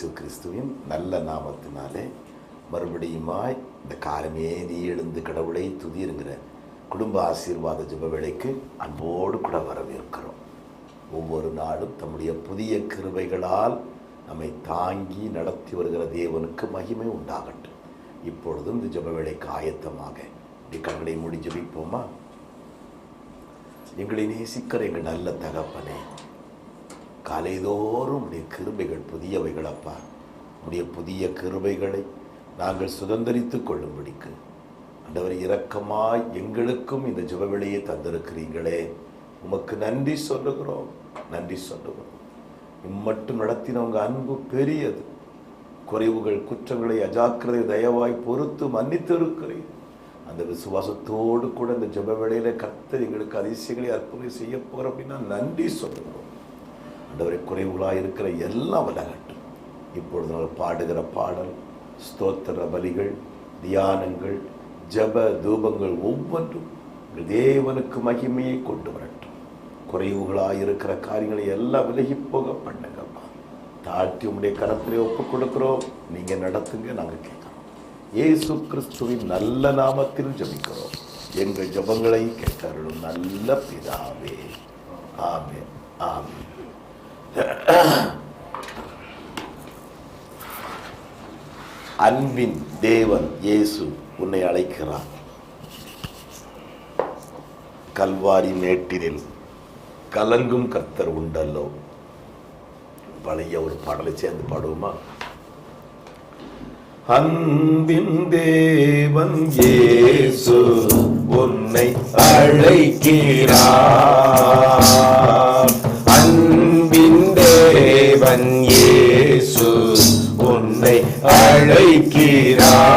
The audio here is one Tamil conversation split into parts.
இயேசு கிறிஸ்துவின் நல்ல நாமத்தினாலே மறுபடியுமாய் இந்த காலமே நீ எழுந்து கடவுளை துதிருங்கிற குடும்ப ஆசீர்வாத ஜெப வேலைக்கு அன்போடு கூட வரவேற்கிறோம். ஒவ்வொரு நாளும் தம்முடைய புதிய கிருபைகளால் நம்மை தாங்கி நடத்தி வருகிற தேவனுக்கு மகிமை உண்டாகட்டும். இப்பொழுதும் இந்த ஜெப வேலைக்கு ஆயத்தமாக இப்படி கண்களை மூடி ஜெபிப்போமா? எங்களை நேசிக்கிற எங்கள் நல்ல தகப்பனே காலைதோறும் உடைய கிருபைகள் புதியவைகள் அப்பா. உடைய புதிய கிருபைகளை நாங்கள் சுதந்திரித்து கொள்ளும்படிக்கு. ஆண்டவர் இரக்கமாய் எங்களுக்கும் இந்த ஜபவெளியை தந்திருக்கிறீங்களே உமக்கு நன்றி சொல்லுகிறோம் நன்றி சொல்லுகிறோம். இம்மட்டும் நடத்தின உங்கள் அன்பு பெரியது. குறைவுகள் குற்றங்களை அஜாக்கிரதை தயவாய் பொறுத்து மன்னித்து இருக்கிறேன் அந்த விசுவாசத்தோடு கூட இந்த ஜப வேளையில் கர்த்தர் எங்களுக்கு அதிசயங்களை அற்புதம் செய்ய போகிறோம் அப்படின்னா நன்றி சொல்லுகிறோம். ஆண்டவரை குறைவுகளாக இருக்கிற எல்லாம் விலகட்டும் இப்பொழுது நாங்கள் பாடுகிற பாடல் ஸ்தோத்திர பலிகள் தியானங்கள் ஜப தூபங்கள் ஒவ்வொன்றும் தேவனுக்கு மகிமையை கொண்டு வரட்டும். குறைவுகளாக இருக்கிற காரியங்களை எல்லாம் விலகி போக பண்ணுங்கப்பா. தாழ்த்தி உங்களுடைய கரத்திலே ஒப்புக் கொடுக்குறோம் நீங்கள் நடத்துங்க நாங்கள் கேட்குறோம். ஏசு கிறிஸ்துவின் நல்ல நாமத்தில் ஜெபிக்கிறோம். எங்கள் ஜெபங்களை கேட்டருளும் நல்ல பிதாவே. ஆமே ஆமே அன்பின் தேவன் இயேசு உன்னை அழைக்கிறார். கல்வாரி மேட்டினில் கலங்கும் கத்தர் உண்டல்லோ? பழைய ஒரு பாடலை சேர்ந்து பாடுவோமா? அன்பின் தேவன் இயேசு உன்னை அழைக்கிறார். தேவன் இயேசு உன்னை அழைக்கிறார்.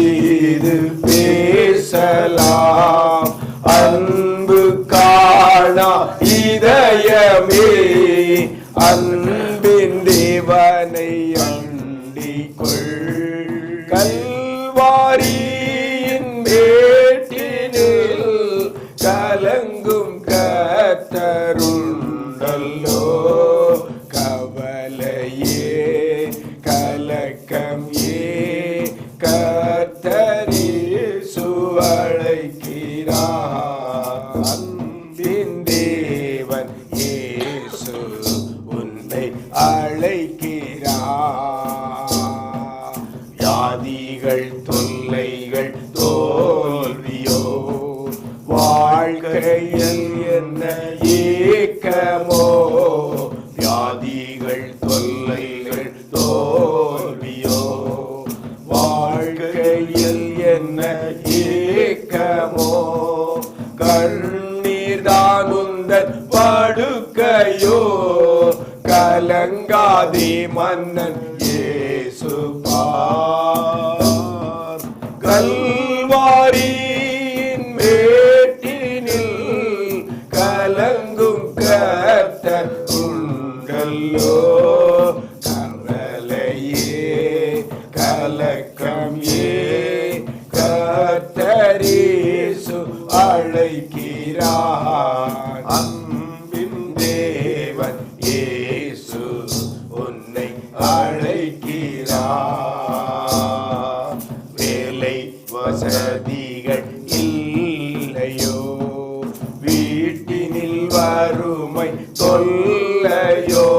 இது பேசலாம். அன்பு தொல்லைகள் தோல்வியோ? வாழ்க்கையில் என்ன ஏக்கமோ? கண்ணீர் தான் உந்தன் படுக்கையோ? கலங்காதே மன்னன் அருமை வறுமை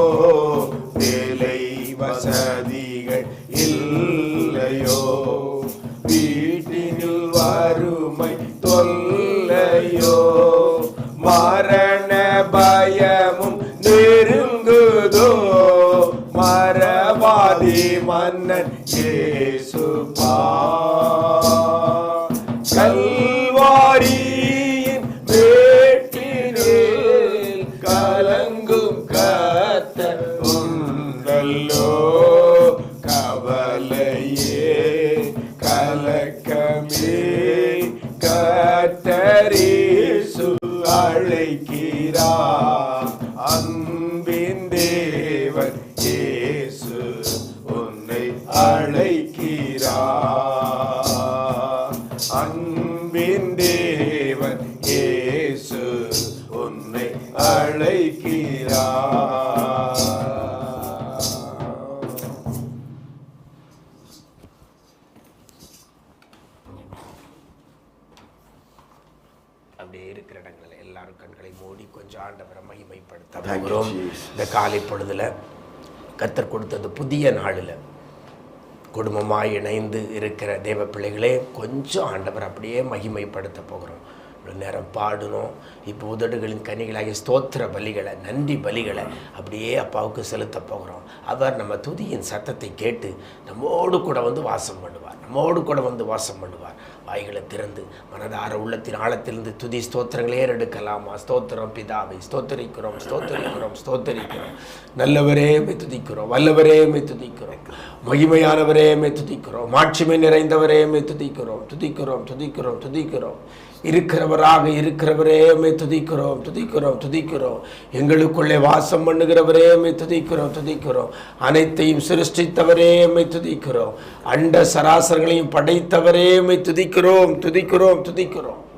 அன்பின் தேவன் இயேசு உன்னை அழைக்கிறார். அப்படியே இருக்கிற இடங்களில் எல்லாரும் கண்களை மூடி கொஞ்சம் ஆண்டவரை மகிமைப்படுத்த. இந்த காலை பொழுதுல கத்தர் கொடுத்தது புதிய நாளில். குடும்பமாக இணைந்து இருக்கிற தேவ பிள்ளைகளே கொஞ்சம் ஆண்டவர் அப்படியே மகிமைப்படுத்த போகிறோம். இவ்வளோ நேரம் பாடணும் இப்போ உதடுகளின் கனிகளாகிய ஸ்தோத்திர பலிகளை நன்றி பலிகளை அப்படியே அப்பாவுக்கு செலுத்த போகிறோம். அவர் நம்ம துதியின் சத்தத்தை கேட்டு நம்மோடு கூட வந்து வாசம் பண்ணுவார். நம்மோடு கூட வந்து வாசம் பண்ணுவார். வாய்களை திறந்து மனதார உள்ளத்தின் ஆழத்திலிருந்து துதி ஸ்தோத்திரங்களே எடுக்கலாமா ஸ்தோத்திரம் பிதாவை ஸ்தோத்தரிக்கிறோம் ஸ்தோத்தரிக்கிறோம் ஸ்தோத்தரிக்கிறோம். நல்லவரே துதிக்கிறோம். வல்லவரே துதிக்கிறோம். மகிமையானவரே துதிக்கிறோம். மாட்சிமை நிறைந்தவரே துதிக்கிறோம். துதிக்கிறோம் துதிக்கிறோம் துதிக்கிறோம். இருக்கிறவராக இருக்கிறவரே துதிக்கிறோம் துதிக்கிறோம் துதிக்கிறோம். எங்களுக்குள்ளே வாசம் பண்ணுகிறவரே துதிக்கிறோம் துதிக்கிறோம். அனைத்தையும் சிருஷ்டித்தவரே துதிக்கிறோம். அண்ட சராசரங்களையும் படைத்தவரே துதிக்கிறோம் துதிக்கிறோம் துதிக்கிறோம்.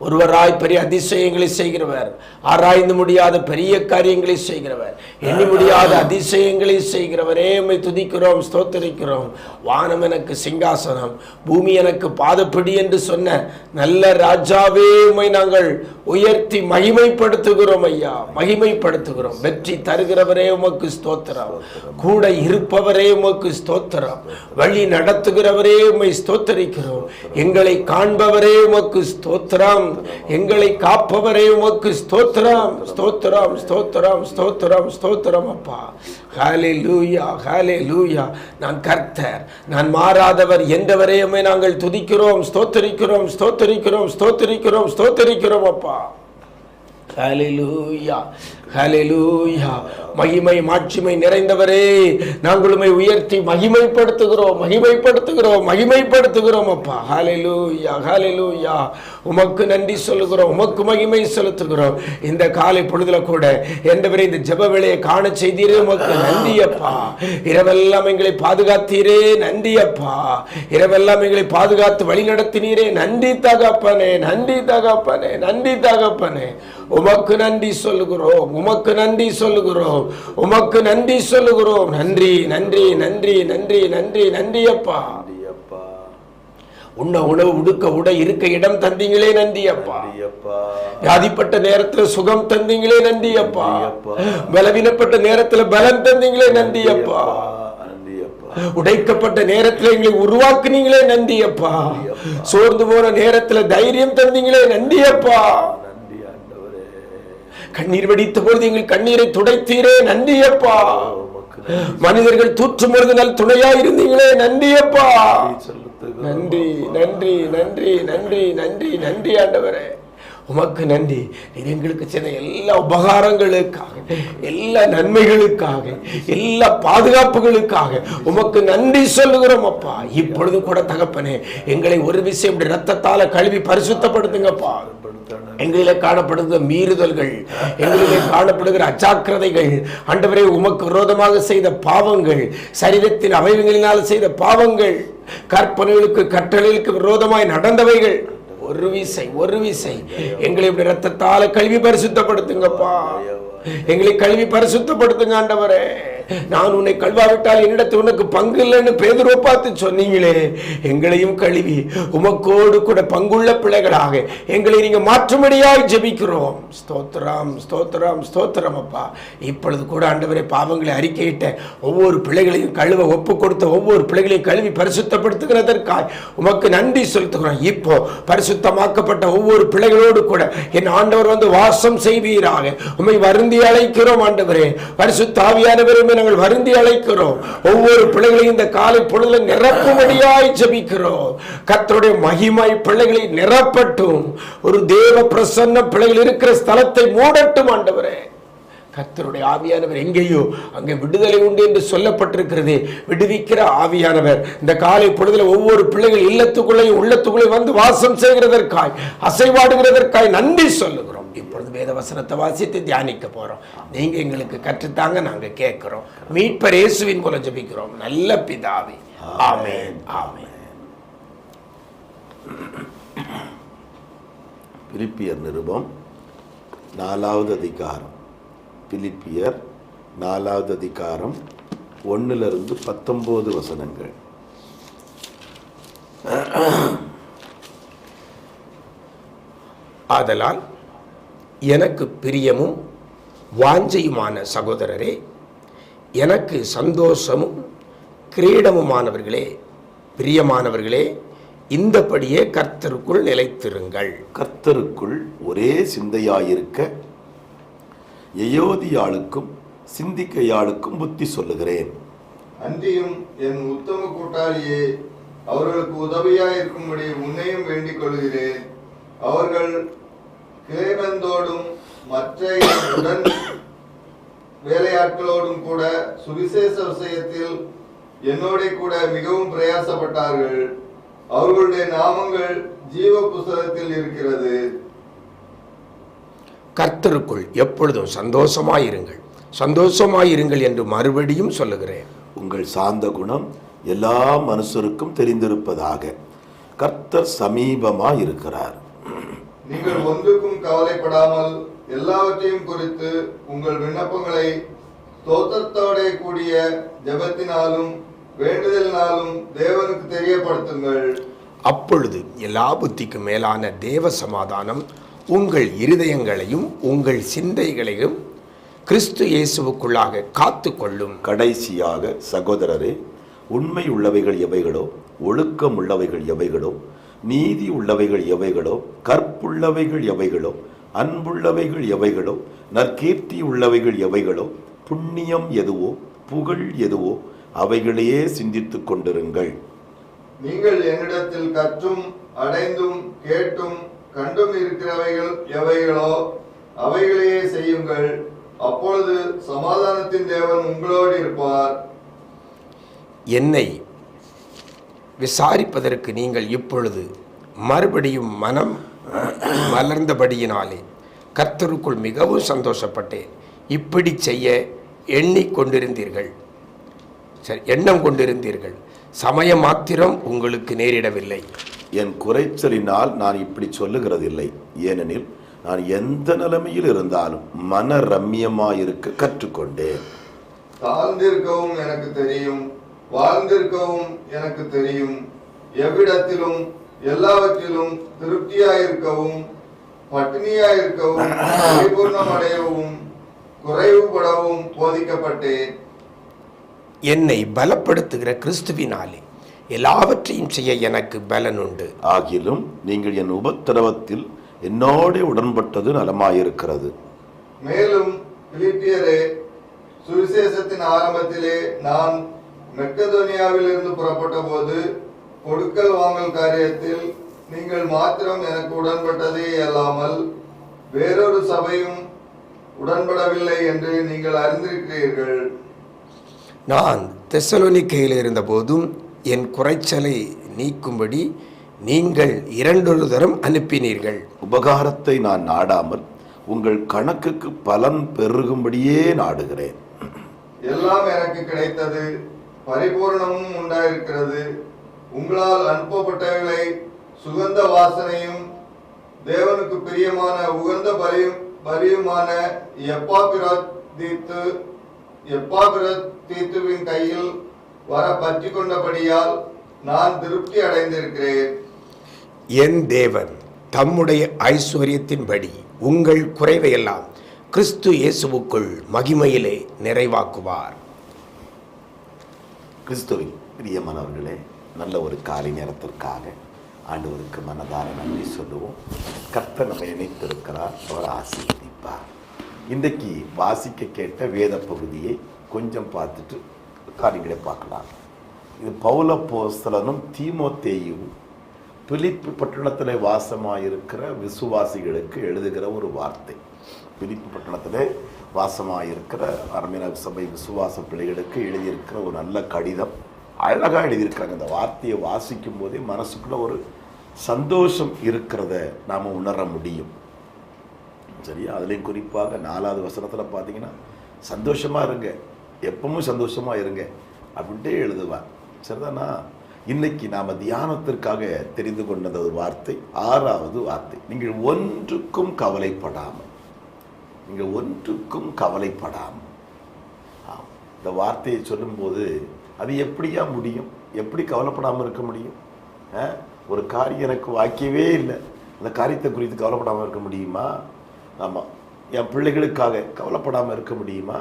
ஒருவராய் பெரிய அதிசயங்களை செய்கிறவர். ஆராய்ந்து முடியாத பெரிய காரியங்களை செய்கிறவர். எண்ணி முடியாத அதிசயங்களை செய்கிறவரே துதிக்கிறோம் ஸ்தோத்தரிக்கிறோம். வானம் எனக்கு சிங்காசனம் பூமி எனக்கு பாதப்பிடி என்று சொன்ன நல்ல ராஜாவே உமை நாங்கள் உயர்த்தி மகிமைப்படுத்துகிறோம் ஐயா. மகிமைப்படுத்துகிறோம். வெற்றி தருகிறவரே உமக்கு ஸ்தோத்திரம். கூட இருப்பவரே உமக்கு ஸ்தோத்திரம். வழி நடத்துகிறவரே உம்மை ஸ்தோத்தரிக்கிறோம். எங்களை காண்பவரே உமக்கு ஸ்தோத்திரம். எங்களை காப்பவரே உமக்கு ஸ்தோத்திரம் ஸ்தோத்திரம் ஸ்தோத்திரம் ஸ்தோத்திரம் ஸ்தோத்திரம் அப்பா. ஹாலே லூயா ஹாலே லூயா நான் கர்த்தர் நான் மாறாதவர் எந்த வரையுமே நாங்கள் துதிக்கிறோம் ஸ்தோத்தரிக்கிறோம் ஸ்தோத்தரிக்கிறோம் ஸ்தோத்தரிக்கிறோம் ஸ்தோத்தரிக்கிறோம் அப்பா. ஹலிலூயா ஹலிலூயா மகிமை மாட்சிமை நிறைந்தவரே. நாங்கள் உம்மை உயர்த்தி மகிமைப்படுத்துகிறோம் மகிமைப்படுத்துகிறோம் மகிமைப்படுத்துகிறோம் அப்பா. ஹலிலூயா ஹலிலூயா உமக்கு நன்றி சொல்லுகிறோம் உமக்கு மகிமை செலுத்துகிறோம். இந்த காலை பொழுதுல கூட என்றவரே இந்த ஜப வேலையை காண செய்தீரே உமக்கு நன்றி அப்பா. இரவெல்லாம் எங்களை பாதுகாத்தீரே நன்றி அப்பா. இரவெல்லாம் எங்களை பாதுகாத்து வழி நடத்தினீரே நன்றி தகப்பனே நன்றி தகப்பனே நன்றி தகப்பனே. உமக்கு நன்றி சொல்லுகிறோம் உமக்கு நன்றி சொல்லுகிறோம் உமக்கு நன்றி சொல்லுகிறோம் நன்றி நன்றி நன்றி நன்றி நன்றி நன்றி அப்பா உண்ண உணவு உடுக்க உடை இருக்க இடம் தந்தீங்களே நன்றி அப்பா வியாதிப்பட்ட நேரத்துல சுகம் தந்தீங்களே நன்றி அப்பா. பலவீனப்பட்ட நேரத்துல பலம் தந்தீங்களே நன்றி அப்பா உடைக்கப்பட்ட நேரத்துல எங்களை உருவாக்குனீங்களே நன்றி அப்பா சோர்ந்து போன நேரத்துல தைரியம் தந்தீங்களே நன்றி அப்பா கண்ணீர் வடித்த பொழுது எங்கள் கண்ணீரை துடைத்தீரே நன்றி அப்பா உமக்கு நன்றி மனிதர்கள் பொழுது நல் துணையா இருந்தீங்களே நன்றி அப்பா செலுத்துகிறோம் நன்றி நன்றி நன்றி நன்றி நன்றி நன்றி ஆண்டவரே. உமக்கு நன்றி. நீர் எங்களுக்கு செய்த எல்லா உபகாரங்களுக்காக எல்லா நன்மைகளுக்காக எல்லா பாதுகாப்புகளுக்காக உமக்கு நன்றி சொல்லுகிறோம் அப்பா. இப்பொழுது கூட தகப்பனே எங்களை ஒரு விஷயம் இப்படி ரத்தத்தால கழுவி பரிசுத்தப்படுத்துங்கப்பா. எங்களிலே காணப்படுகிற மீறுதல்கள் எங்களிலே காணப்படுகிற அஜாக்கிரதைகள் அண்டவரை உமக்கு விரோதமாக செய்த பாவங்கள் சரீரத்தின் அமைவுகளினால் செய்த பாவங்கள் கற்பனைகளுக்கு கற்றலைகளுக்கு விரோதமாய் நடந்தவைகள். ஒரு விசை ஒரு விசை. எங்களை இப்படி ரத்தத்தால கல்வி பரிசுத்தப்படுத்துங்கப்பா. எங்களை கல்வி பரிசுத்தப்படுத்துங்க ஆண்டவரே. நான் உன்னை கல்வாவிட்டால் என்னிடத்து உனக்கு பங்கு இல்லைன்னு பேதுருவை பார்த்து சொன்னீங்களே. எங்களையும் கழுவி உமக்கோடு கூட பங்குள்ள பிள்ளைகளாக எங்களை நீங்கள் மாற்றும்படியாய் ஜெபிக்கிறோம். ஸ்தோத்திரம் ஸ்தோத்திரம் ஸ்தோத்திரம் அப்பா. இப்பொழுது கூட ஆண்டவரே பாவங்களை அறிக்கையிட்ட ஒவ்வொரு பிள்ளைகளையும் கழுவ ஒப்பு கொடுத்த ஒவ்வொரு பிள்ளைகளையும் கழுவி பரிசுத்தப்படுத்துகிறதற்காய் உமக்கு நன்றி செலுத்துகிறோம். இப்போ பரிசுத்தமாக்கப்பட்ட ஒவ்வொரு பிள்ளைகளோடு கூட என் ஆண்டவர் வந்து வாசம் செய்வீராக. உமை வருந்தி அழைக்கிறோம் ஆண்டவரே. பரிசுத்தாவியானவரும் நாங்கள் வருந்தி அழைக்கிறோம். ஒவ்வொரு பிள்ளைகளையும் இந்த காலை பொழுதுல நிரப்பும்படியாய் ஜபிக்கிறோம். கத்தருடைய மகிமை பிள்ளைகளை நிரப்பட்டும். ஒரு தேவ பிரசன்ன பிள்ளைகள் இருக்கிற ஸ்தலத்தை மூடட்டும் ஆண்டவரே. கர்த்தருடைய ஆவியானவர் எங்கேயோ அங்கே விடுதலை உண்டு என்று சொல்லப்பட்டிருக்கிறது. விடுவிக்கிற ஆவியானவர். இந்த காலை பொழுதுல ஒவ்வொரு பிள்ளைகள் இல்லத்துக்குள்ளேயும் உள்ளத்துக்குள்ளே வந்து வாசம் செய்கிறதற்காய் அசைவாடுகிறதற்காய் நன்றி சொல்லுகிறோம். இப்பொழுது வேத வசனத்தை வாசித்து தியானிக்க போறோம். நீங்க எங்களுக்கு கற்றுத்தாங்க நாங்க கேட்கிறோம். மீட்பர் இயேசுவின் மூலம் ஜபிக்கிறோம். நல்ல பிதாவே. ஆமேன். ஆமேன். பிலிப்பியர் நிருபம் நாலாவது அதிகாரம். பிலிப்பியர் நாலாவது அதிகாரம் ஒன்னிலிருந்து பத்தொன்பது வசனங்கள். ஆதலால் எனக்கு பிரியமும் வாஞ்சையுமான சகோதரரே எனக்கு சந்தோஷமும் கிரீடமுமானவர்களே பிரியமானவர்களே இந்தபடியே கர்த்தருக்குள் நிலைத்திருங்கள். கர்த்தருக்குள் ஒரே சிந்தையாயிருக்க எயோதியாளுக்கும் சிந்திக்கையாளுக்கும் புத்தி சொல்லுகிறேன். அன்றியும் என் உத்தம கூட்டாளியே அவர்களுக்கு உதவியாக இருக்கும்படி உன்னையும் வேண்டிக் கொள்கிறேன் அவர்கள் கிளேபந்தோடும் மற்ற உடன் வேலையாட்களோடும் கூட சுவிசேஷ விஷயத்தில் என்னோட கூட மிகவும் பிரயாசப்பட்டார்கள். அவர்களுடைய நாமங்கள் ஜீவ புஸ்தகத்தில் இருக்கிறது. கர்த்தருக்குள் எப்பொழுதும் சந்தோஷமாயிருங்கள். சந்தோஷமாயிருங்கள் என்று மறுபடியும் சொல்லுகிறேன். உங்கள் சாந்த குணம் எல்லா மனுஷருக்கும் தெரிந்திருப்பதாக கர்த்தர் சமீபமாய் இருக்கிறார் நீங்கள் ஒன்றுக்கும் கவலைப்படாமல் எல்லாவற்றையும் குறித்து உங்கள் விண்ணப்பங்களை தோத்தத்தோட கூடிய ஜெபத்தினாலும் வேண்டுதலினாலும் தேவனுக்கு தெரியப்படுத்துங்கள். அப்பொழுது எல்லா புத்திக்கும் மேலான தேவ சமாதானம் உங்கள் இருதயங்களையும் உங்கள் சிந்தைகளையும் கிறிஸ்து இயேசுவுக்குள்ளாக காத்து கொள்ளும் கடைசியாக சகோதரரே உண்மை உள்ளவைகள் எவைகளோ ஒழுக்கம் உள்ளவைகள் எவைகளோ நீதி உள்ளவைகள் எவைகளோ கற்புள்ளவைகள் எவைகளோ அன்புள்ளவைகள் எவைகளோ நற்கீர்த்தி உள்ளவைகள் எவைகளோ புண்ணியம் எதுவோ புகழ் எதுவோ அவைகளையே சிந்தித்துக் கொண்டிருங்கள். நீங்கள் என்னிடத்தில் கற்றும் அடைந்தும் கேட்டும் கண்டும் இருக்கிறவைகள் எவைகளோ அவைகளையே செய்யுங்கள். அப்பொழுது சமாதானத்தின் தேவன் உங்களோடு இருப்பார். என்னை விசாரிப்பதற்கு நீங்கள் இப்பொழுது மறுபடியும் மனம் மலர்ந்தபடியினாலே கர்த்தருக்குள் மிகவும் சந்தோஷப்பட்டேன். இப்படி செய்ய எண்ணிக்கொண்டிருந்தீர்கள் சரி எண்ணம் கொண்டிருந்தீர்கள். சமயம் மாத்திரம் உங்களுக்கு நேரிடவில்லை. என் குறைச்சலினால் நான் இப்படி சொல்லுகிறதில்லை. ஏனெனில் நான் எந்த நிலைமையில் இருந்தாலும் மன ரம்யமாயிருக்க கற்றுக்கொண்டேன். தாழ்ந்திருக்கவும் எனக்கு தெரியும். வாழ்ந்திருக்கவும் எனக்கு தெரியும். எவ்விடத்திலும் எல்லாவற்றிலும் திருப்தியாயிருக்கவும் பட்டினியாயிருக்கவும் பரிபூர்ணம் அடையவும் குறைவுபடவும் போதிக்கப்பட்டேன். என்னை பலப்படுத்துகிற கிறிஸ்துவினாலே எல்லாவற்றையும் செய்ய எனக்கு பலன் உண்டு ஆகிலும் நீங்கள் என் உபத்திரவத்தில் என்னோடே உடன்பட்டது நலமாயிருக்கிறது. மேலும் பிலிப்பியரே சுவிசேஷத்தின் ஆரம்பத்திலே நான் மெக்கதோனியாவிலிருந்து புறப்பட்ட போது கொடுக்கல் வாங்கல் காரியத்தில் நீங்கள் மாத்திரம் எனக்கு உடன்பட்டதே அல்லாமல் வேறொரு சபையும் உடன்படவில்லை என்று நீங்கள் அறிந்திருக்கிறீர்கள். நான் தெசலோனிக்கையில் இருந்தபோதும் என் குறைச்சலை நீக்கும்படி நீங்கள் இரண்டொரு தரம் அனுப்பினீர்கள். உபகாரத்தை நான் நாடாமல் உங்கள் கணக்குக்கு பலன் பெருகும்படியே நாடுகிறேன். எல்லாம் எனக்கு கிடைத்தது பரிபூர்ணமும் உண்டாயிருக்கிறது. உங்களால் அனுப்பப்பட்டவைகளை சுகந்த வாசனையும் தேவனுக்கு பிரியமான உகந்த பலியும் பலியுமான எப்பாபிரதீத்து எப்பாபிரதீத்துவின் கையில் வர பற்றி கொண்டபடியால் நான் திருப்தி அடைந்திருக்கிறேன். என் தேவன் தம்முடைய ஐஸ்வர்யத்தின்படி உங்கள் குறைவையெல்லாம் கிறிஸ்து இயேசுவுக்குள் மகிமையிலே நிறைவாக்குவார். கிறிஸ்துவின் பிரியமானவர்களே நல்ல ஒரு காலை நேரத்திற்காக ஆண்டவருக்கு மனதார நன்றி சொல்லுவோம். கர்த்தர் நம்மை இணைத்திருக்கிறார் அவர் ஆசீர்வதிப்பார். இன்றைக்கு வாசிக்க கேட்ட வேத பகுதியை கொஞ்சம் பார்த்துட்டு காரியங்களை பார்க்கலாம். இது பௌல போஸ்தலனும் தீமோத்தேயும் பிலிப்பு பட்டணத்தில் வாசமாயிருக்கிற விசுவாசிகளுக்கு எழுதுகிற ஒரு வார்த்தை. பிலிப்பு பட்டணத்தில் வாசமாயிருக்கிற அரமீன சபை விசுவாச பிள்ளைகளுக்கு எழுதியிருக்கிற ஒரு நல்ல கடிதம். அழகாக எழுதியிருக்கிறாங்க. அந்த வார்த்தையை வாசிக்கும் போதே மனசுக்குள்ள ஒரு சந்தோஷம் இருக்கிறத நாம் உணர முடியும். சரியா? அதுலேயும் குறிப்பாக நாலாவது வசனத்தில் பார்த்தீங்கன்னா சந்தோஷமாக இருங்க. எப்பவும் சந்தோஷமாக இருங்க அப்படின்ட்டே எழுதுவார் சரிதானா? இன்னைக்கு நாம் தியானத்திற்காக தெரிந்து கொண்டது ஒரு வார்த்தை ஆறாவது வார்த்தை. நீங்கள் ஒன்றுக்கும் கவலைப்படாமல் நீங்கள் ஒன்றுக்கும் கவலைப்படாமல். இந்த வார்த்தையை சொல்லும்போது அது எப்படியா முடியும்? எப்படி கவலைப்படாமல் இருக்க முடியும்? ஆ? ஒரு காரியம் எனக்கு வாக்கியவே இல்லை. அந்த காரியத்தை குறித்து கவலைப்படாமல் இருக்க முடியுமா? ஆமாம் என் பிள்ளைகளுக்காக கவலைப்படாமல் இருக்க முடியுமா?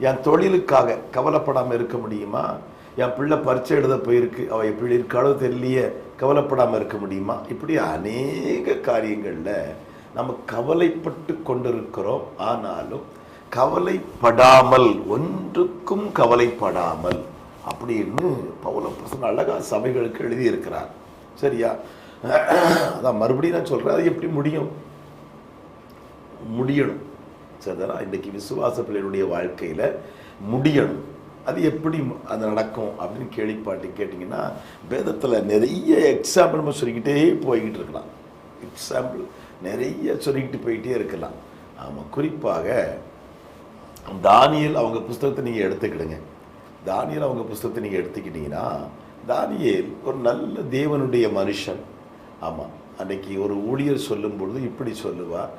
என் தொழிலுக்காக கவலைப்படாமல் இருக்க முடியுமா? என் பிள்ளை பரீட்சை எழுத போயிருக்கு. அவள் எப்படி இருக்காளோ தெரியலையே. கவலைப்படாமல் இருக்க முடியுமா? இப்படி அநேக காரியங்களில் நம்ம கவலைப்பட்டு கொண்டிருக்கிறோம். ஆனாலும் கவலைப்படாமல் ஒன்றுக்கும் கவலைப்படாமல் அப்படின்னு பவுல பிரசன் அழகாக சபைகளுக்கு எழுதியிருக்கிறார். சரியா? அதான் மறுபடியும் நான் சொல்கிறேன் அது எப்படி முடியும்? முடியணும். சரிதானா இன்றைக்கி விசுவாச பிள்ளைகளுடைய வாழ்க்கையில் முடியணும். அது எப்படி அது நடக்கும் அப்படின்னு கேள்விப்பாட்டு கேட்டிங்கன்னா வேதத்தில் நிறைய எக்ஸாம்பிள் நம்ம சொல்லிக்கிட்டே போய்கிட்டு இருக்கலாம். எக்ஸாம்பிள் நிறைய சொல்லிக்கிட்டு போயிட்டே இருக்கலாம். ஆமாம் குறிப்பாக தானியல் அவங்க புஸ்தகத்தை நீங்கள் எடுத்துக்கிடுங்க. தானியல் அவங்க புஸ்தகத்தை நீங்கள் எடுத்துக்கிட்டிங்கன்னா தானியல் ஒரு நல்ல தேவனுடைய மனுஷன். ஆமாம் அன்றைக்கி ஒரு ஊழியர் சொல்லும் பொழுது இப்படி சொல்லுவார்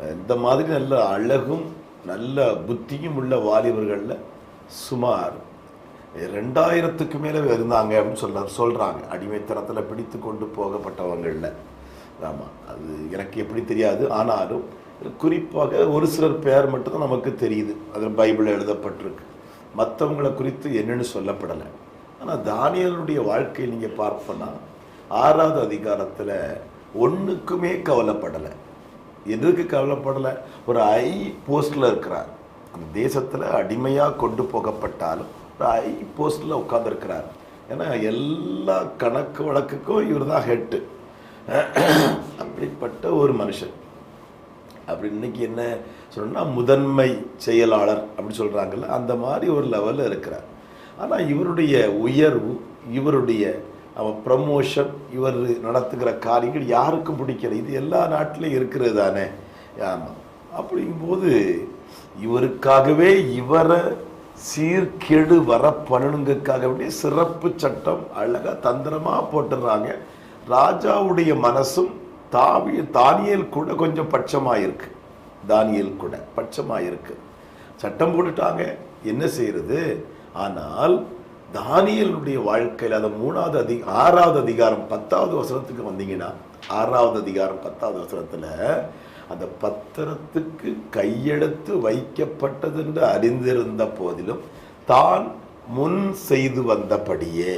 இந்த மாதிரி நல்ல அழகும் நல்ல புத்தியும் உள்ள வாலிபர்களில் சுமார் ரெண்டாயிரத்துக்கு மேலே இருந்தாங்க அப்படின்னு சொல்ல சொல்கிறாங்க அடிமைத்தனத்தில் பிடித்து கொண்டு போகப்பட்டவங்களில். ஆமாம் அது எனக்கு எப்படி தெரியாது. ஆனாலும் குறிப்பாக ஒரு சிலர் பேர் மட்டும்தான் நமக்கு தெரியுது. அதில் பைபிள் எழுதப்பட்டிருக்கு. மற்றவங்களை குறித்து என்னென்னு சொல்லப்படலை. ஆனால் தானியலுடைய வாழ்க்கையை நீங்கள் பார்ப்போன்னா ஆறாவது அதிகாரத்தில் ஒன்றுக்குமே கவலைப்படலை. எதுக்கு கவலைப்படலை? ஒரு ஐ போஸ்டில் இருக்கிறார். அந்த தேசத்தில் அடிமையாக கொண்டு போகப்பட்டாலும் ஒரு ஐ போஸ்டில் உட்காந்துருக்கிறார் ஏன்னா எல்லா கணக்கு வழக்குக்கும் இவர் தான் ஹெட்டு அப்படிப்பட்ட ஒரு மனுஷன். அப்படி இன்னைக்கு என்ன சொன்னா முதன்மை செயலாளர் அப்படி சொல்கிறாங்கல்ல அந்த மாதிரி ஒரு லெவலில் இருக்கிறார். ஆனால் இவருடைய உயர்வு இவருடைய அவன் ப்ரமோஷன் இவர் நடத்துகிற காரியங்கள் யாருக்கும் பிடிக்கல. இது எல்லா நாட்டிலையும் இருக்கிறது தானே. ஆமாம் அப்படிங்கும்போது இவருக்காகவே இவரை சீர்கேடு வர பண்ணணுங்கக்காக வேண்டிய சிறப்பு சட்டம் அழகாக தந்திரமாக போட்டுடுறாங்க ராஜாவுடைய மனசும் தாவி தானியல் கூட கொஞ்சம் பட்சமாக இருக்கு தானியல் கூட பட்சமாக இருக்கு சட்டம் போட்டுட்டாங்க. என்ன செய்யறது? ஆனால் தானியலுடைய வாழ்க்கையில் அந்த மூணாவது அதி ஆறாவது அதிகாரம் பத்தாவது வசனத்துக்கு வந்தீங்கன்னா ஆறாவது அதிகாரம் பத்தாவது வசனத்தில் அந்த பத்திரத்துக்கு கையெழுத்து வைக்கப்பட்டது என்று அறிந்திருந்த போதிலும் தான் முன் செய்து வந்தபடியே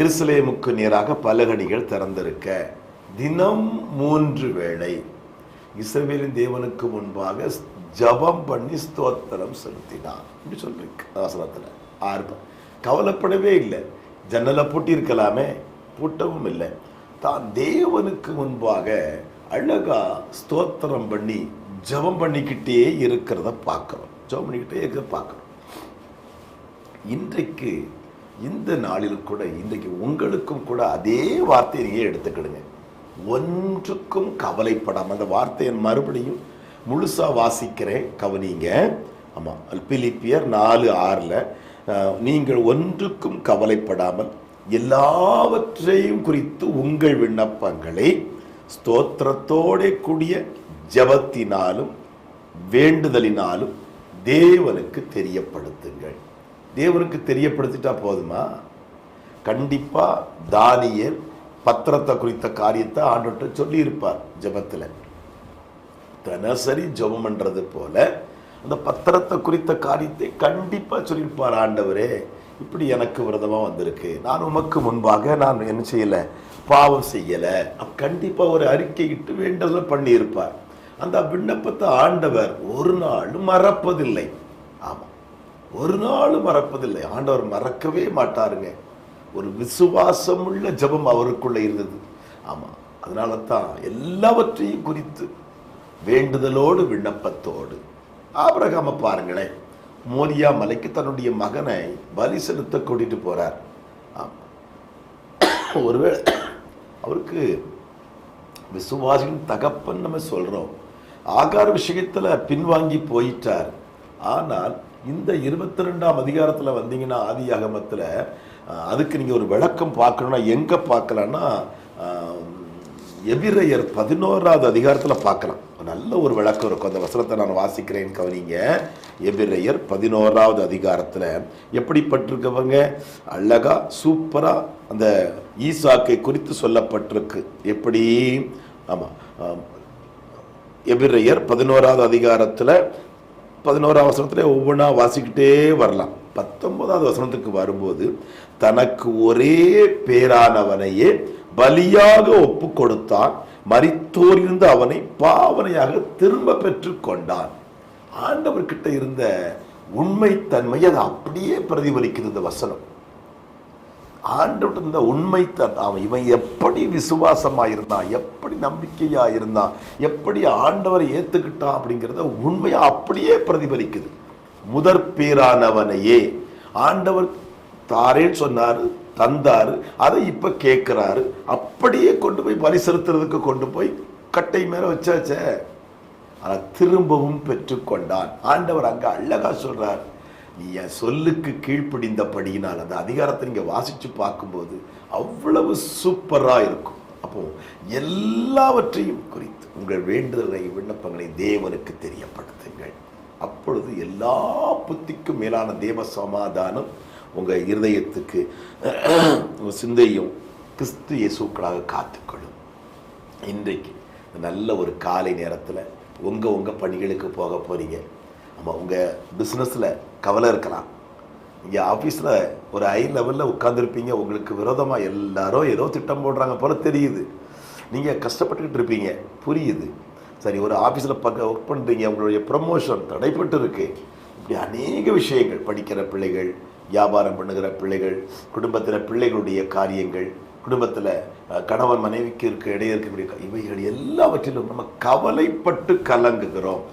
எருசலேமுக்கு நேராக பலகணிகள் திறந்திருக்க தினம் மூன்று வேளை இஸ்ரவேலின் தேவனுக்கு முன்பாக ஜபம் பண்ணி ஸ்தோத்திரம் செலுத்தினான். இப்படி சொல்லிருக்கு. வசனத்தில் ஆர்வம் கவலைப்படவே இல்லை. ஜன்னலை பூட்டியிருக்கலாமே? பூட்டவும் இல்லை. தான் தேவனுக்கு முன்பாக அழகா ஸ்தோத்திரம் பண்ணி ஜெபம் பண்ணிக்கிட்டே இருக்கிறத பார்க்குறோம். ஜெபம் பண்ணிக்கிட்டே இருக்கிறத பார்க்குறோம். இன்றைக்கு இந்த நாளில் கூட இன்றைக்கு உங்களுக்கும் கூட அதே வார்த்தையை நீங்கள் எடுத்துக்கிடுங்க. ஒன்றுக்கும் கவலைப்படாமல் அந்த வார்த்தையை மறுபடியும் முழுசாக வாசிக்கிறேன். கவனிங்க. ஆமாம் பிலிப்பியர் நாலு ஆறில் நீங்கள் ஒன்றுக்கும் கவலைப்படாமல் எல்லாவற்றையும் குறித்து உங்கள் விண்ணப்பங்களை ஸ்தோத்திரத்தோட கூடிய ஜெபத்தினாலும் வேண்டுதலினாலும் தேவனுக்கு தெரியப்படுத்துங்கள். தேவனுக்கு தெரியப்படுத்திட்டா போதுமா? கண்டிப்பா தானியர் பத்திரத்தை குறித்த காரியத்தை ஆண்டோட்ட சொல்லியிருப்பார் ஜபத்தில். தினசரி ஜெபம் பண்ணுறது போல அந்த பத்திரத்தை குறித்த காரியத்தை கண்டிப்பாக சொல்லியிருப்பார் ஆண்டவரே. இப்படி எனக்கு விரதமாக வந்திருக்கு. நான் உமக்கு முன்பாக நான் என்ன செய்யலை? பாவம் செய்யலை. கண்டிப்பாக ஒரு அறிக்கை இட்டு வேண்டதில் பண்ணியிருப்பார். அந்த விண்ணப்பத்தை ஆண்டவர் ஒரு நாளும் மறப்பதில்லை. ஆமாம் ஒரு நாளும் மறப்பதில்லை. ஆண்டவர் மறக்கவே மாட்டாருங்க. ஒரு விசுவாசமுள்ள ஜெபம் அவருக்குள்ளே இருந்தது. ஆமாம் அதனால தான் எல்லாவற்றையும் குறித்து வேண்டுதலோடு விண்ணப்பத்தோடு ஆபிரகாம பாருங்களேன். மோரியா மலைக்கு தன்னுடைய மகனை பலி செலுத்த கூட்டிட்டு போறார். ஒருவேளை அவருக்கு விசுவாசியின் தகப்பன் நம்ம சொல்றோம். ஆகார விஷயத்துல பின்வாங்கி போயிட்டார். ஆனால் இந்த இருபத்தி ரெண்டாம் அதிகாரத்தில் வந்தீங்கன்னா ஆதி ஆகமத்தில் அதுக்கு நீங்கள் ஒரு விளக்கம் பார்க்கணும்னா எங்கே பார்க்கலான்னா எபிரையர் பதினோராவது அதிகாரத்தில் பார்க்கலாம். நல்ல ஒரு விளக்கம் இருக்கும். அந்த வசனத்தை நான் வாசிக்கிறேன் கவனிங்க. எபிரையர் பதினோராவது அதிகாரத்துல எப்படிப்பட்டிருக்கவங்க? அழகா சூப்பரா அந்த ஈசாக்கை குறித்து சொல்லப்பட்டிருக்கு. எப்படி? ஆமா. எபிரையர் பதினோராவது அதிகாரத்துல பதினோராவது வசனத்துல ஒவ்வொன்றா வாசிக்கிட்டே வரலாம். பத்தொன்பதாவது வசனத்துக்கு வரும்போது தனக்கு ஒரே பேரானவனையே பலியாக ஒப்பு கொடுத்தான். மறித்தோரிருந்து அவனை பாவனையாக திரும்ப பெற்றுக் கொண்டான். ஆண்டவர்கிட்ட இருந்த உண்மைத்தன்மை அது அப்படியே பிரதிபலிக்குது இந்த வசனம். ஆண்டவர்கிட்ட இருந்த உண்மை அவன் இவன் எப்படி விசுவாசமாக இருந்தான் எப்படி நம்பிக்கையாக இருந்தான் எப்படி ஆண்டவரை ஏற்றுக்கிட்டான் அப்படிங்கிறத உண்மையாக அப்படியே பிரதிபலிக்குது. முதற் பேரானவனையே. ஆண்டவர் தாரேன்னு சொன்னார் தந்தார் அதை இப்ப கேட்கிறாரு அப்படியே கொண்டு போய் பலி செலுத்துறதுக்கு கொண்டு போய் கட்டை மேல வச்சாச்சே. ஆனால் திரும்பவும் பெற்றுக்கொண்டான் ஆண்டவர் அங்க அழகா சொல்றார். நீ என் சொல்லுக்கு கீழ்ப்படிந்தபடியினால் அந்த அதிகாரத்தை நீங்க வாசிச்சு பார்க்கும்போது அவ்வளவு சூப்பரா இருக்கும். அப்போ எல்லாவற்றையும் குறித்து உங்கள் வேண்டுதலை விண்ணப்பங்களை தேவனுக்கு தெரியப்படுத்துங்கள். அப்பொழுது எல்லா புத்திக்கும் மேலான தேவ சமாதானம் உங்கள் இருதயத்துக்கு உங்கள் சிந்தையும் கிறிஸ்து இயேசுக்களாக காத்துக்கொள்ளும். இன்றைக்கு நல்ல ஒரு காலை நேரத்தில் உங்கள் உங்கள் பணிகளுக்கு போக போகிறீங்க ஆமாம் உங்கள் பிஸ்னஸில் கவலை இருக்கலாம். இங்கே ஆஃபீஸில் ஒரு ஹை லெவலில் உட்காந்துருப்பீங்க உங்களுக்கு விரோதமாக எல்லாரும் ஏதோ திட்டம் போடுறாங்க போல தெரியுது. நீங்கள் கஷ்டப்பட்டுக்கிட்டு இருப்பீங்க. புரியுது. சரி ஒரு ஆஃபீஸில் பக்க ஒர்க் பண்ணுறீங்க உங்களுடைய ப்ரமோஷன் தடைப்பட்டு இருக்கு இப்படி அநேக விஷயங்கள் படிக்கிற பிள்ளைகள் வியாபாரம் பண்ணுகிற பிள்ளைகள் குடும்பத்தில் பிள்ளைகளுடைய காரியங்கள் குடும்பத்தில் கணவன் மனைவிக்கு இருக்க இடையே இருக்கக்கூடிய இவைகள் எல்லாவற்றிலும் நம்ம கவலைப்பட்டு கலங்குகிறோம்.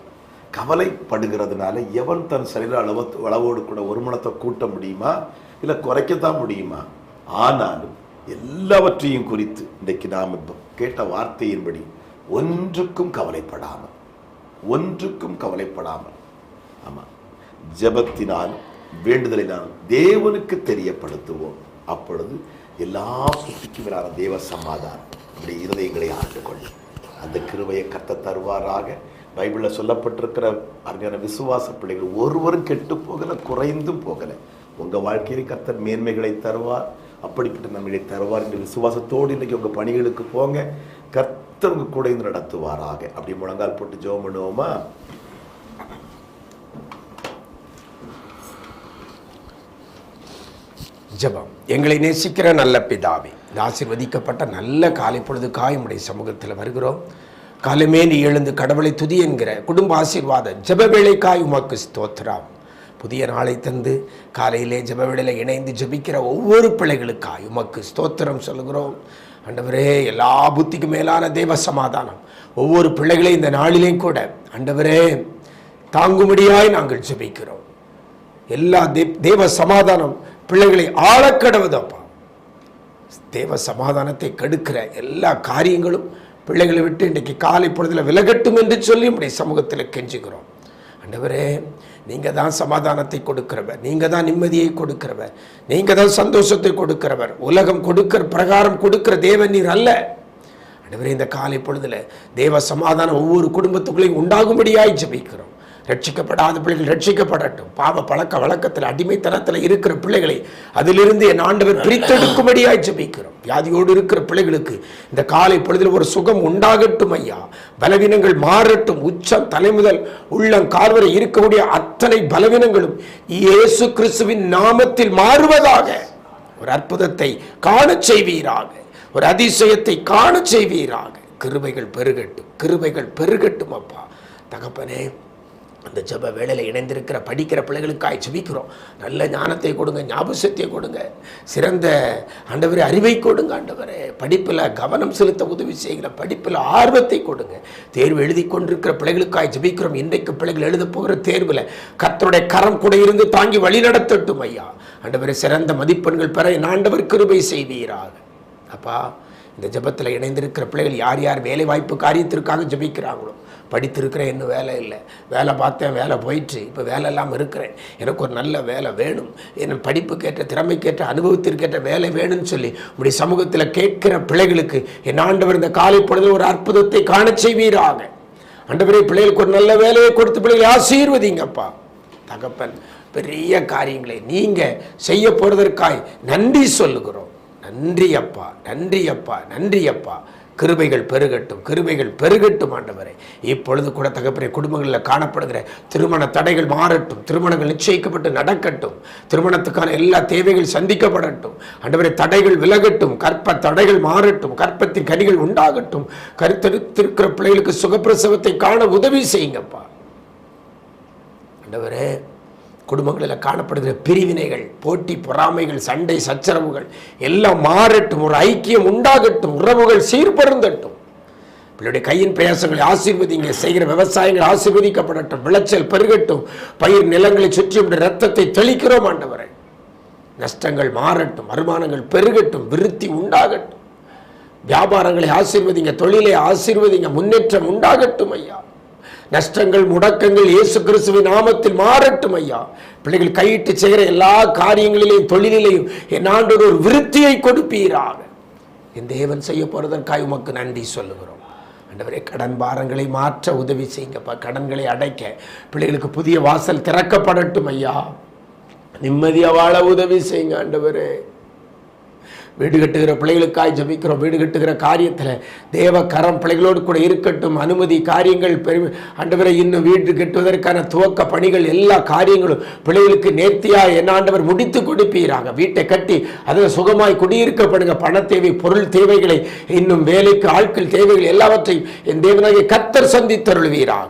கவலைப்படுகிறதுனால எவன் தன் சரீர அளவு அளவோடு கூட ஒருமணத்தை கூட்ட முடியுமா? இல்லை குறைக்கத்தான் முடியுமா? ஆனாலும் எல்லாவற்றையும் குறித்து இன்றைக்கு நாம் இப்போ கேட்ட வார்த்தையின்படி ஒன்றுக்கும் கவலைப்படாமல் ஒன்றுக்கும் கவலைப்படாமல் ஆமாம் ஜபத்தினால் வேண்டுதலை வேண்டுதலினால் தேவனுக்கு தெரியப்படுத்துவோம். அப்பொழுது எல்லா புத்திக்கும் மேலான தேவ சமாதானம் அப்படி இருதயங்களை ஆண்டு கொள்ள அந்த கிருவையை கத்த தருவாராக. பைபிளில் சொல்லப்பட்டிருக்கிற அருமையான விசுவாச பிள்ளைகள் ஒருவரும் கெட்டு போகலை குறைந்தும் போகலை. உங்கள் வாழ்க்கையில் கத்தர் மேன்மைகளை தருவார். அப்படிப்பட்ட நன்மைகளை தருவார் என்று விசுவாசத்தோடு இன்றைக்கி உங்கள் பணிகளுக்கு போங்க. கர்த்தர் உங்க கூட இருந்து நடத்துவாராக. அப்படி முழங்கால் போட்டு ஜோம் பண்ணுவோமா? ஜெபம். எங்களை நேசிக்கிற நல்ல பிதாவே இந்த ஆசிர்வதிக்கப்பட்ட நல்ல காலை பொழுதுக்காய் காயமுடைய சமூகத்தில் வருகிறோம். காலமே நீ எழுந்து கடவுளை துதி என்கிற குடும்ப ஆசீர்வாத ஜப வேளைக்காய் உமக்கு ஸ்தோத்திரம். புதிய நாளை தந்து காலையிலே ஜப வேளையில் இணைந்து ஜபிக்கிற ஒவ்வொரு பிள்ளைகளுக்காய் உமக்கு ஸ்தோத்திரம் சொல்கிறோம் அண்டவரே எல்லா புத்திக்கு மேலான தேவ சமாதானம். ஒவ்வொரு பிள்ளைகளையும் இந்த நாளிலேயும் கூட அண்டவரே தாங்கும்படியாய் நாங்கள் ஜபிக்கிறோம். எல்லா தேவ சமாதானம் பிள்ளைகளை ஆழக்கடவுதப்பா தேவ சமாதானத்தை கெடுக்கிற எல்லா காரியங்களும் பிள்ளைகளை விட்டு இன்றைக்கு காலை பொழுதில் விலகட்டும் என்று சொல்லி உடைய சமூகத்தில் கெஞ்சுக்கிறோம் ஆண்டவரே நீங்கள் தான் சமாதானத்தை கொடுக்கிறவர். நீங்கள் தான் நிம்மதியை கொடுக்கிறவர். நீங்கள் தான் சந்தோஷத்தை கொடுக்கிறவர். உலகம் கொடுக்கிற பிரகாரம் கொடுக்கிற தேவன் நீர் அல்ல. ஆண்டவரே இந்த காலை பொழுதில் தேவ சமாதானம் ஒவ்வொரு குடும்பத்துக்குள்ளேயும் உண்டாகும்படியாய் ஜெபிக்கிறோம். ரட்சிக்கப்படாத பிள்ளைகள் ரட்சிக்கப்படட்டும். பாவ பழக்க வழக்கத்தில் அடிமைத்தனத்தில் இருக்கிற பிள்ளைகளை அதிலிருந்து என் ஆண்டவர் பிரித்தெடுக்கும்படியாய் ஜபிக்கிறோம். வியாதியோடு இருக்கிற பிள்ளைகளுக்கு இந்த காலை பொழுதில் ஒரு சுகம் உண்டாகட்டும் ஐயா. பலவீனங்கள் மாறட்டும். உச்சம் தலைமுதல் உள்ளம் கால்வரை இருக்கக்கூடிய அத்தனை பலவீனங்களும் இயேசு கிறிஸ்துவின் நாமத்தில் மாறுவதாக. ஒரு அற்புதத்தை காணச் செய்வீராக. ஒரு அதிசயத்தை காணச் செய்வீராக. கிருபைகள் பெருகட்டும். கிருபைகள் பெருகட்டும் அப்பா. தகப்பனே அந்த ஜெப வேலையில் இணைந்திருக்கிற படிக்கிற பிள்ளைகளுக்காய் ஜபிக்கிறோம். நல்ல ஞானத்தை கொடுங்க ஞாபகத்தை கொடுங்க. சிறந்த ஆண்டவரே அறிவை கொடுங்க ஆண்டவரே. படிப்பில் கவனம் செலுத்த உதவி செய்கிற படிப்பில் ஆர்வத்தை கொடுங்க. தேர்வு எழுதி கொண்டிருக்கிற பிள்ளைகளுக்காய் ஜபிக்கிறோம். இன்றைக்கு பிள்ளைகள் எழுத போகிற தேர்வில் கத்தருடைய கரம் கூட இருந்து தாங்கி வழி நடத்தட்டும் ஐயா. ஆண்டவரே சிறந்த மதிப்பெண்கள் பெற என் ஆண்டவர் கிருபை செய்வீராக. அப்பா இந்த ஜெபத்தில் இணைந்திருக்கிற பிள்ளைகள் யார் யார் வேலை வாய்ப்பு காரியத்திற்காக ஜெபிக்கிறாங்களோ படித்திருக்கிறேன் இன்னும் வேலை இல்லை. வேலை பார்த்தேன் வேலை போயிடுச்சு இப்போ வேலை இல்லாமல் இருக்கிறேன். எனக்கு ஒரு நல்ல வேலை வேணும். என் படிப்புக்கேற்ற திறமைக்கேற்ற அனுபவத்திற்கேற்ற வேலை வேணும்னு சொல்லி உங்களுடைய சமூகத்தில் கேட்கிற பிள்ளைகளுக்கு என் ஆண்டவர் இந்த காலை பொழுது ஒரு அற்புதத்தை காண செய்வீராக. ஆண்டவரே பிள்ளைகளுக்கு ஒரு நல்ல வேலையை கொடுத்து பிள்ளைகளை ஆசீர்வதிங்கப்பா. தகப்பன் பெரிய காரியங்களை நீங்கள் செய்ய போகிறதற்காய் நன்றி சொல்லுகிறோம். நன்றி அப்பா நன்றி அப்பா நன்றி அப்பா. கிருபைகள் பெருகட்டும் கிருபைகள் பெருகட்டும் ஆண்டவரே. இப்பொழுது கூட தகப்பனை குடும்பங்களில் காணப்படுகிற திருமண தடைகள் மாறட்டும் திருமணங்கள் நிச்சயிக்கப்பட்டு நடக்கட்டும் திருமணத்துக்கான எல்லா தேவைகள் சந்திக்கப்படட்டும். ஆண்டவரே தடைகள் விலகட்டும் கற்ப தடைகள் மாறட்டும் கற்பத்தின் கனிகள் உண்டாகட்டும். கருத்தெடுத்திருக்கிற பிள்ளைகளுக்கு சுகப்பிரசவத்தை காண உதவி செய்யுங்கப்பா. ஆண்டவரே குடும்பங்களில் காணப்படுகிற பிரிவினைகள் போட்டி பொறாமைகள் சண்டை சச்சரவுகள் எல்லாம் மாறட்டும் ஒரு ஐக்கியம் உண்டாகட்டும் உறவுகள் சீர்பருந்தட்டும் பிள்ளையுடைய கையின் பிரயாசங்களை ஆசீர்வதிங்க செய்கிற விவசாயங்கள் ஆசீர்வதிக்கப்படட்டும் விளைச்சல் பெருகட்டும் பயிர் நிலங்களை சுற்றி ரத்தத்தை தெளிக்கிறோம் ஆண்டவரை. நஷ்டங்கள் மாறட்டும் வருமானங்கள் பெருகட்டும் விருத்தி உண்டாகட்டும். வியாபாரங்களை ஆசீர்வதிங்க தொழிலை ஆசீர்வதிங்க முன்னேற்றம் உண்டாகட்டும் ஐயா. நஷ்டங்கள் முடக்கங்கள் இயேசு கிறிஸ்துவின் நாமத்தில் மாறட்டும் ஐயா. பிள்ளைகள் கையிட்டு செய்கிற எல்லா காரியங்களிலேயும் தொழிலிலேயும் என் ஆண்டோர் ஒரு விருத்தியை கொடுப்பீராக. என் தேவன் செய்ய போகிறதற்காக உமக்கு நன்றி சொல்லுகிறோம். ஆண்டவரே கடன் பாரங்களை மாற்ற உதவி செய்யுங்கப்பா. கடன்களை அடைக்க பிள்ளைகளுக்கு புதிய வாசல் திறக்கப்படட்டும் ஐயா. நிம்மதியாக வாழ உதவி செய்யுங்க ஆண்டவரே. வீடு கட்டுகிற பிள்ளைகளுக்காய் ஜபிக்கிறோம். வீடு கட்டுகிற காரியத்தில் தேவ கரம் பிள்ளைகளோடு கூட இருக்கட்டும். அனுமதி காரியங்கள் பெரு ஆண்டவரை இன்னும் வீடு கட்டுவதற்கான துவக்க பணிகள் எல்லா காரியங்களும் பிள்ளைகளுக்கு நேர்த்தியாக என்ன ஆண்டவர் முடித்து கொடுப்பீராங்க வீட்டை கட்டி அதில் சுகமாய் குடியிருக்கப்படுங்க பண தேவை பொருள் தேவைகளை இன்னும் வேலைக்கு ஆட்கள் தேவைகள் எல்லாவற்றையும் என் தேவனாகிய கத்தர் சந்தித்தருள்வீராக.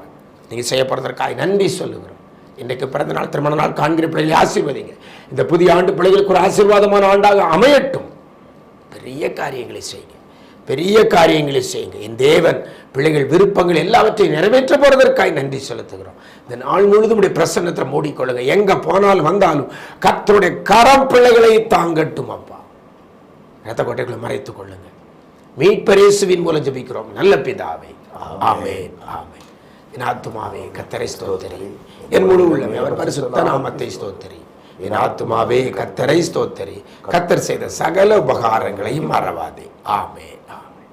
நீங்கள் செய்யப்படுறதற்காக நன்றி சொல்லுகிறோம். இன்றைக்கு பிறந்த நாள் திருமண நாள் காண்கிற பிள்ளைகளை ஆசீர்வதிங்க. இந்த புதிய ஆண்டு பிள்ளைகளுக்கு ஒரு ஆசீர்வாதமான ஆண்டாக அமையட்டும். பெரிய காரியங்களை செய்யுங்க. பெரிய காரியங்களை செய்யுங்க. என் தேவன் பிள்ளைகள் விருப்பங்கள் எல்லாவற்றையும் நிறைவேற்ற போறதற்காய் நன்றி செலுத்துகிறோம். இந்த நாள் முழுதும் உடைய பிரசன்னத்தை மூடிக்கொள்ளுங்க. எங்க போனாலும் வந்தாலும் கர்த்தருடைய கரம் பிள்ளைகளை தாங்கட்டும் அப்பா. ரத்த கொட்டைகளை மறைத்துக் கொள்ளுங்க. மீட்பரேசுவின் மூலம் ஜெபிக்கிறோம். நல்ல பிதாவே. ஆமென். ஆமென். என் ஆத்துமாவே கத்தரை ஸ்தோத்தரி. என் முழு உள்ளமே. அவர் பரிசுத்த நாமத்தை ஸ்தோத்தரி. என் ஆத்மாவே கத்தரை ஸ்தோத்தரி. கத்தர் செய்த சகல உபகாரங்களையும் மறவாதே. ஆமே ஆமே.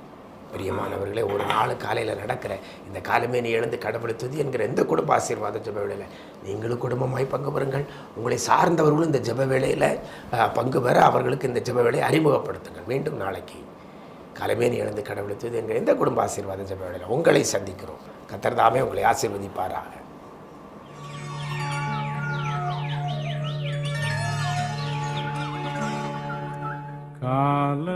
பிரியமானவர்களே ஒரு நாள் காலையில் நடக்கிற இந்த காலமே நீ எழுந்து கடவுளுத்துது என்கிற எந்த குடும்ப ஆசீர்வாத ஜப வேளையில்? நீங்களும் குடும்பமாய் பங்கு பெறுங்கள். உங்களை சார்ந்தவர்களும் இந்த ஜப வேளையில் பங்கு பெற அவர்களுக்கு இந்த ஜப வேலையை அறிமுகப்படுத்துங்கள். மீண்டும் நாளைக்கு காலமே நீ எழுந்து கடவுளுத்துது என்கிற எந்த குடும்ப ஆசீர்வாத ஜப வேளையில்? உங்களை சந்திக்கிறோம். கத்தர் தாமே உங்களை ஆசீர்வதிப்பாராக. காலம்